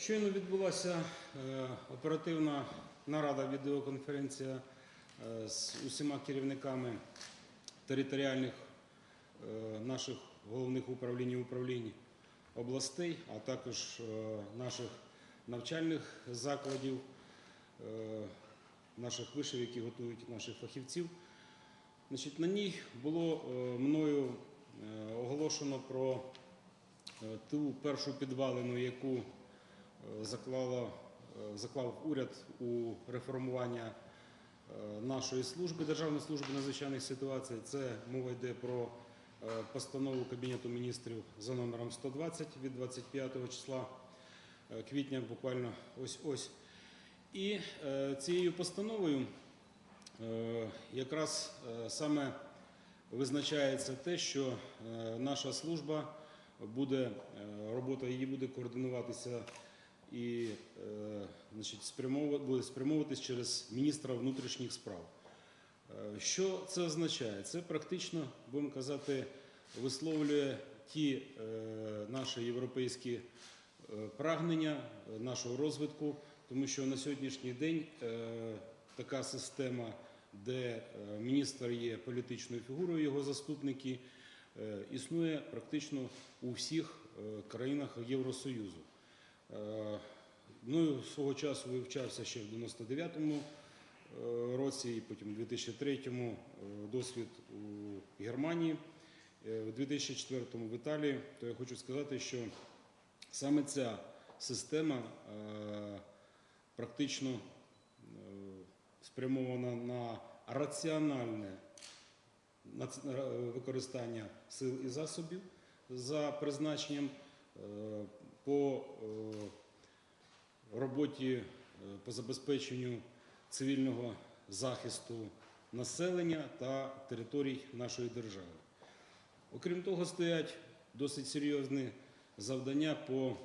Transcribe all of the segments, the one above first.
Щойно відбулася е, оперативна нарада, відеоконференція е, з усіма керівниками територіальних е, наших головних управлінь і управлінь областей, а також наших навчальних закладів, наших вишів, які готують наших фахівців. На ній було мною оголошено про ту першу підвалину, яку заклала, е, заклав уряд у реформування е, нашої служби, Державної служби надзвичайних ситуацій. Це мова йде про е, постанову Кабінету міністрів за номером 120 від 25 числа е, квітня, буквально ось ось. І е, цією постановою е, якраз е, саме визначається те, що е, наша служба буде, е, робота її буде координуватися і е, значить, спрямовувати, буде спрямовуватись через міністра внутрішніх справ. Е, Що це означає? Це практично, будемо казати, висловлює ті е, наші європейські прагнення нашого розвитку, тому що на сьогоднішній день така система, де міністр є політичною фігурою, його заступники, існує практично у всіх країнах Євросоюзу. Е, Мною свого часу вивчався ще в 99-му е, році, і потім у 2003-му е, досвід у Германії, в 2004-му в Італії. То я хочу сказати, що саме ця система практично спрямована на раціональне використання сил і засобів за призначенням по е, роботі е, по забезпеченню цивільного захисту населення та територій нашої держави. Окрім того, стоять досить серйозні завдання по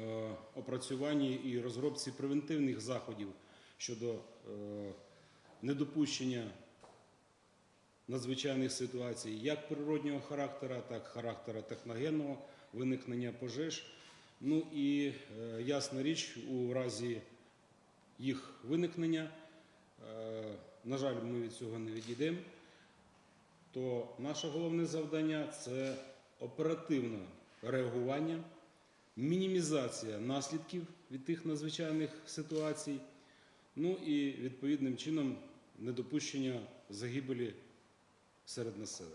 е, опрацюванні і розробці превентивних заходів щодо недопущення надзвичайних ситуацій як природнього характера, так і характера техногенного виникнення пожеж. Ну і е, ясна річ, у разі їх виникнення, е, на жаль, ми від цього не відійдемо, то наше головне завдання це оперативне реагування, мінімізація наслідків від тих надзвичайних ситуацій, ну і відповідним чином недопущення загибелі серед населення.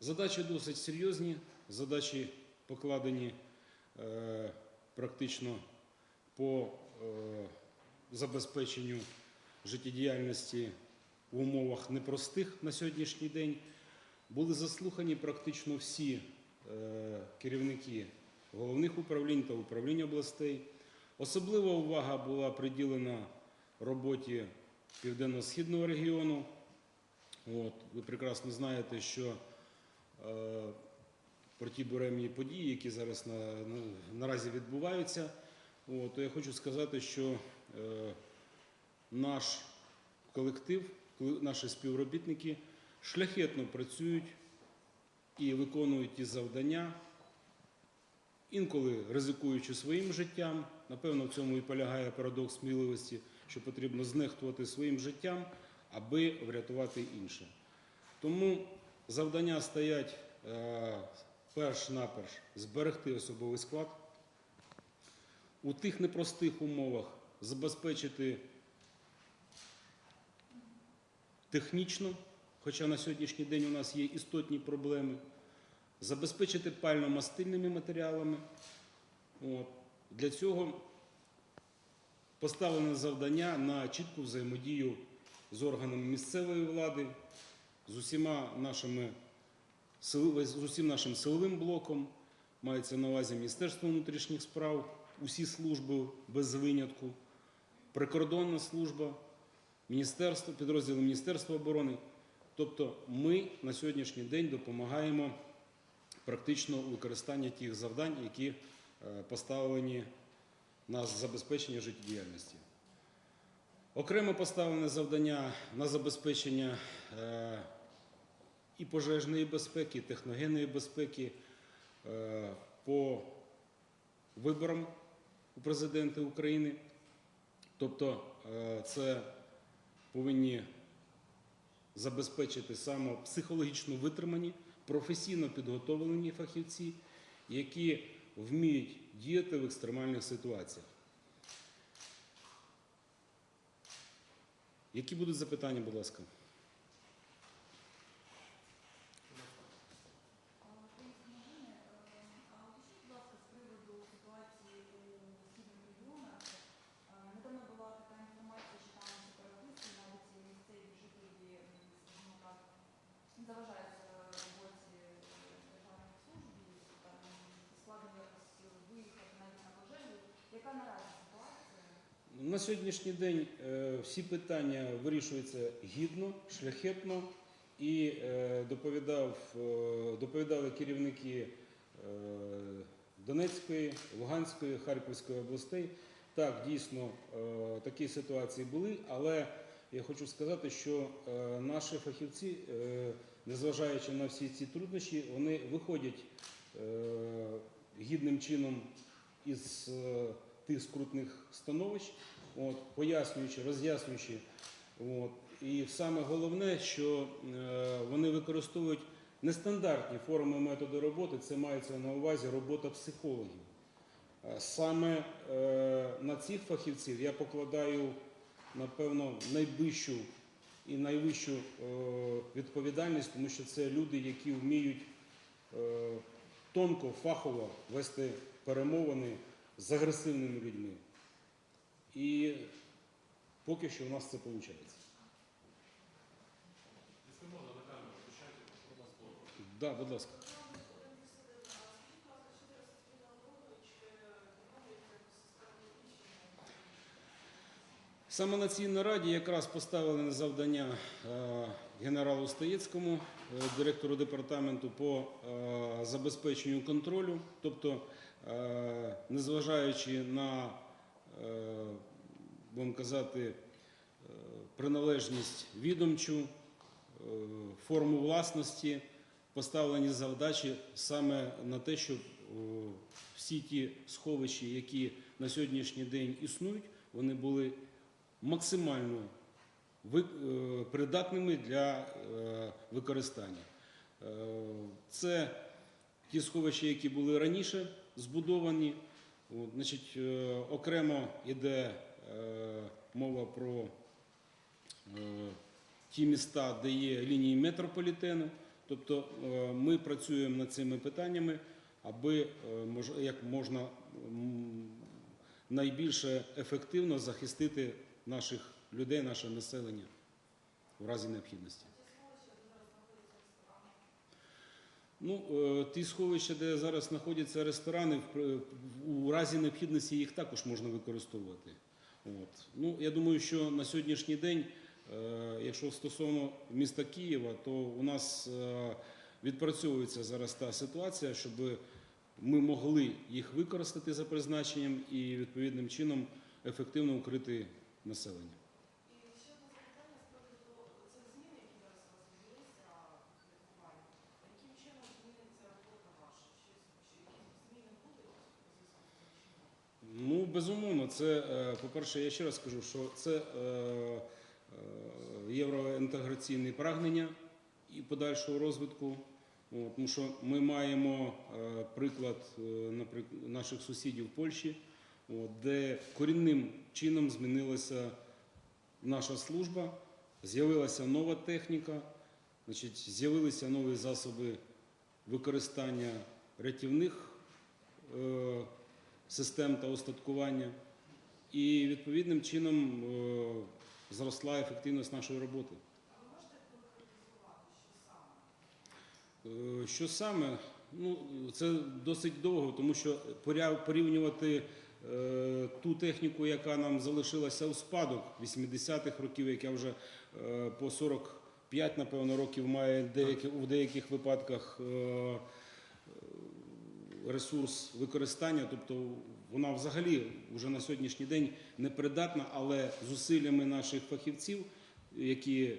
Задачі досить серйозні, задачі покладені е, практично по е, забезпеченню життєдіяльності в умовах непростих на сьогоднішній день. Були заслухані практично всі е, керівники головних управлінь та управлінь областей. Особлива увага була приділена роботі Південно-Східного регіону. Ви прекрасно знаєте, що про ті буремні події, які зараз на, на, наразі відбуваються, от, то я хочу сказати, що е, наш колектив, наші співробітники шляхетно працюють і виконують ті завдання, інколи ризикуючи своїм життям. Напевно, в цьому і полягає парадокс сміливості, що потрібно знехтувати своїм життям, аби врятувати інше. Тому завдання стоять е, перш-наперш зберегти особовий склад, у тих непростих умовах забезпечити технічно, хоча на сьогоднішній день у нас є істотні проблеми, забезпечити пально-мастильними матеріалами. От. Для цього поставлене завдання на чітку взаємодію з органами місцевої влади, з усіма нашими з усім нашим силовим блоком, мається на увазі Міністерство внутрішніх справ, усі служби без винятку, прикордонна служба, міністерство, підрозділи Міністерства оборони. Тобто ми на сьогоднішній день допомагаємо практично у використанні тих завдань, які е, поставлені на забезпечення життєдіяльності. Окремо поставлене завдання на забезпечення е, і пожежної безпеки, і техногенної безпеки е, по виборам у президенти України. Тобто е, це повинні забезпечити саме психологічно витримані, професійно підготовлені фахівці, які вміють діяти в екстремальних ситуаціях. Які будуть запитання, будь ласка? А уточніть, будь ласка, з приводу ситуації у східних регіонах. Е, Недавно була така інформація, що там сепаратисти, навіть і місцеві жителі, м, скажімо так, заважають е, роботі е, державних служб, і там складно якось виїхати навіть на пожежу. Яка наразі ситуація? На сьогоднішній день е, всі питання вирішуються гідно, шляхетно і е, доповідав, е, доповідали керівники Донецької, Луганської, Харківської областей. Так, дійсно такі ситуації були, але я хочу сказати, що наші фахівці, незважаючи на всі ці труднощі, вони виходять гідним чином із тих скрутних становищ, от, пояснюючи, роз'яснюючи. От. І саме головне, що е, вони використовують нестандартні форми методи роботи, це мається на увазі робота психологів. Е, Саме е, на цих фахівців я покладаю, напевно, найближчу і найвищу е, відповідальність, тому що це люди, які вміють е, тонко, фахово вести перемовини з агресивними людьми. І поки що у нас це виходить. Да, будь ласка. Саме на цій нараді якраз поставили на завдання е, генералу Стаєцькому, е, директору департаменту по е, забезпеченню контролю. Тобто, незважаючи на, е, будемо казати, е, приналежність відомчу, е, форму власності, поставлені завдачі саме на те, щоб всі ті сховища, які на сьогоднішній день існують, вони були максимально е, придатними для е, використання. Е, Це ті сховища, які були раніше збудовані. От, значить, е, окремо йде е, мова про е, ті міста, де є лінії метрополітену. Тобто ми працюємо над цими питаннями, аби як можна найбільше ефективно захистити наших людей, наше населення в разі необхідності. Ну, е, ті сховища, де зараз знаходяться ресторани, при- у разі необхідності їх також можна використовувати. От. Ну, я думаю, що на сьогоднішній день, е, якщо стосовно міста Києва, то у нас е, відпрацьовується зараз та ситуація, щоб ми могли їх використати за призначенням і відповідним чином ефективно укрити населення. І ще одне запитання з приводу цих змін, які зараз у вас відбулися в лікуванні. Яким чином зміниться робота ваша? Чи, чи якісь зміни будуть у зв'язку з цим чи ні? Ну, безумовно, це, е, по-перше, я ще раз скажу, що це е, е, євроінтеграційне прагнення і подальшого розвитку. Тому що ми маємо приклад наших сусідів Польщі, де корінним чином змінилася наша служба, з'явилася нова техніка, з'явилися нові засоби використання рятівних систем та устаткування. І відповідним чином е, зросла ефективність нашої роботи. Що саме? Е, Що саме? Ну, це досить довго, тому що порівнювати е, ту техніку, яка нам залишилася у спадок 80-х років, яка вже е, по 45, напевно, років має деякі, у деяких випадках е, ресурс використання, тобто вона взагалі вже на сьогоднішній день непридатна, але зусиллями наших фахівців, які е,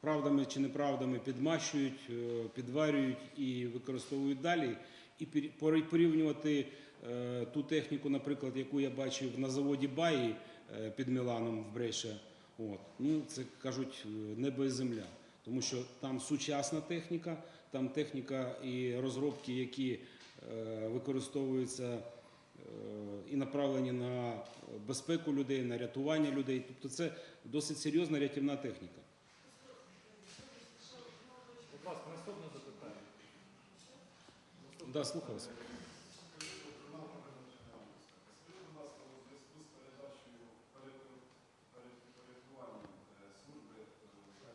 правдами чи неправдами підмащують, е, підварюють і використовують далі. і порівнювати е, ту техніку, наприклад, яку я бачив на заводі Баї під Міланом в Бреше. От. Ну, це кажуть небо і земля. Тому що там сучасна техніка, там техніка і розробки, які е, використовуються е, і направлені на безпеку людей, на рятування людей. Тобто це досить серйозна рятівна техніка. Будь ласка, наступне запитання. Да, слухаю вас. Скажіть, будь ласка, у зв'язку з передачею порядкуванням служби е,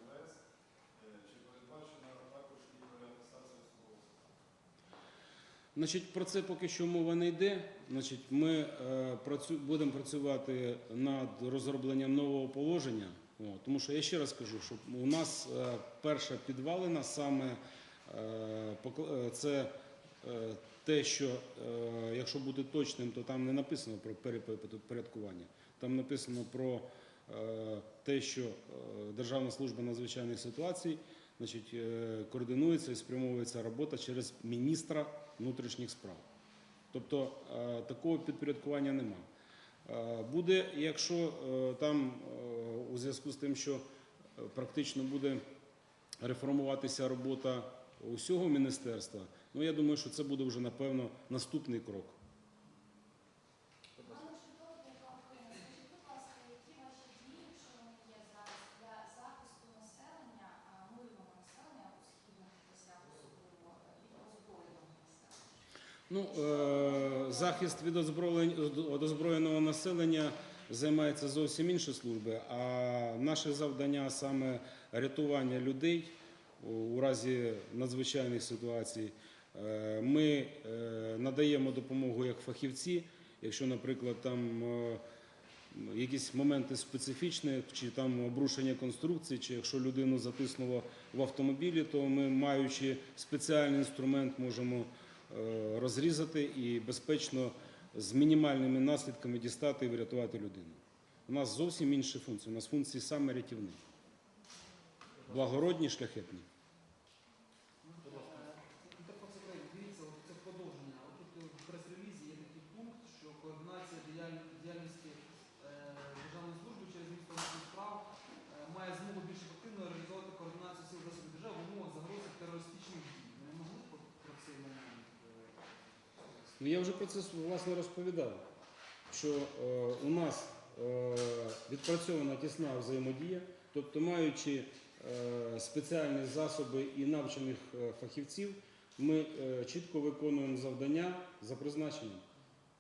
МВС, е, чи передбачена також і переатестація особового складу? Значить, про це поки що мова не йде. Значить, ми е, працю, будемо працювати над розробленням нового положення. Тому що я ще раз кажу, що у нас е, перша підвалина саме е, е, це те, що якщо бути точним, то там не написано про перепорядкування. Там написано про те, що Державна служба надзвичайних ситуацій координується і спрямовується робота через міністра внутрішніх справ. Тобто е, такого підпорядкування нема. Е, Буде, якщо е, там у зв'язку з тим, що практично буде реформуватися робота усього міністерства, ну я думаю, що це буде вже напевно наступний крок. Пане Шевченко, Україна, скажіть, будь ласка, які ваші дії, якщо вони є зараз для захисту населення, а, мирного населення у східних областях, особливо е, від озброєного населення? Ну, е, захист від озброєного населення займається зовсім інші служби, а наше завдання саме рятування людей у, разі надзвичайних ситуацій. Е, Ми е, надаємо допомогу як фахівці, якщо, наприклад, там якісь моменти специфічні, чи там обрушення конструкції, чи якщо людину затиснуло в автомобілі, то ми, маючи спеціальний інструмент, можемо розрізати і безпечно з мінімальними наслідками дістати і врятувати людину. У нас зовсім інші функції. У нас функції саме рятівні, благородні, шляхетні. Інтерфакс-Україна, дивіться, от це продовження. От Тут в прес-релізі є такий пункт, що координація діяль- діяльності е, державної служби через місто внутрішніх справ е, має змогу більш ефективно реалізовувати координацію сил засобів держави в умовах загрози терористичних дій. Ви не могли б про цей момент? е, Ну, я вже про це власне розповідав, що е, у нас е, відпрацьована тісна взаємодія, тобто маючи е, спеціальні засоби і навчених е, фахівців, ми е, чітко виконуємо завдання за призначенням.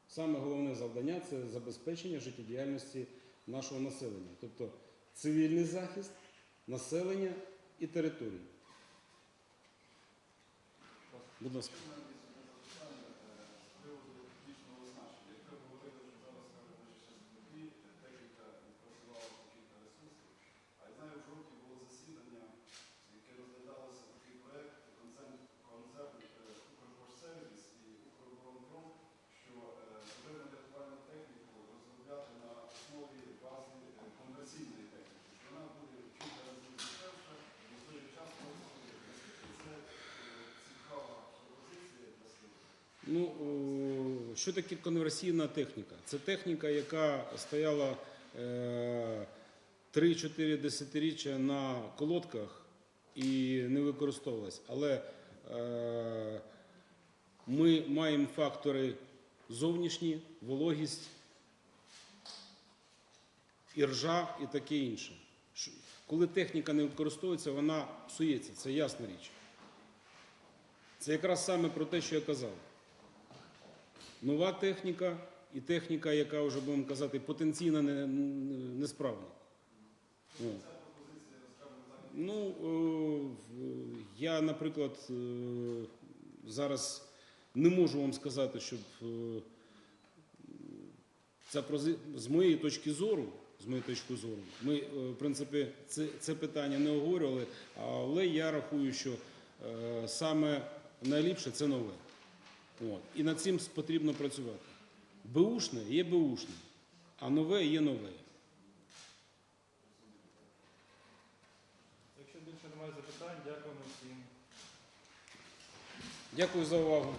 Саме головне завдання це забезпечення життєдіяльності нашого населення, тобто цивільний захист, населення і території. Будь ласка. З приводу технічного оснащення. Як ви говорили, що зараз кажуть, що ще землі, техніка відпрацювала по кілька ресурсів. А я знаю, в жовтні було засідання, яке розглядалося такий проект концерн, концерн е, «Укрпошсервіс» і «Укроборонпром», що е, пожежну рятувальну техніку розробляти на основі бази е, конверсійної техніки, що вона буде в кілька разів дешевша і в той же час працює. Наскільки це е, цікава пропозиція для служби? Ну, о, що таке конверсійна техніка? Це техніка, яка стояла е, 3-4 десятиріччя на колодках і не використовувалась. Але е, ми маємо фактори зовнішні, вологість, іржа і таке інше. Коли техніка не використовується, вона псується, це ясна річ. Це якраз саме про те, що я казав нова техніка і техніка, яка вже будемо казати, потенційно не- не- несправна. Ну, е, я, наприклад, е, зараз не можу вам сказати, щоб е, ця прози- з моєї точки зору, з моєї точки зору, ми, е, в принципі, це, це питання не оговорювали, але я рахую, що саме найліпше це нове. От. І над цим потрібно працювати. Беушне є беушне, а нове є нове. Якщо більше немає запитань, дякуємо всім. Дякую за увагу.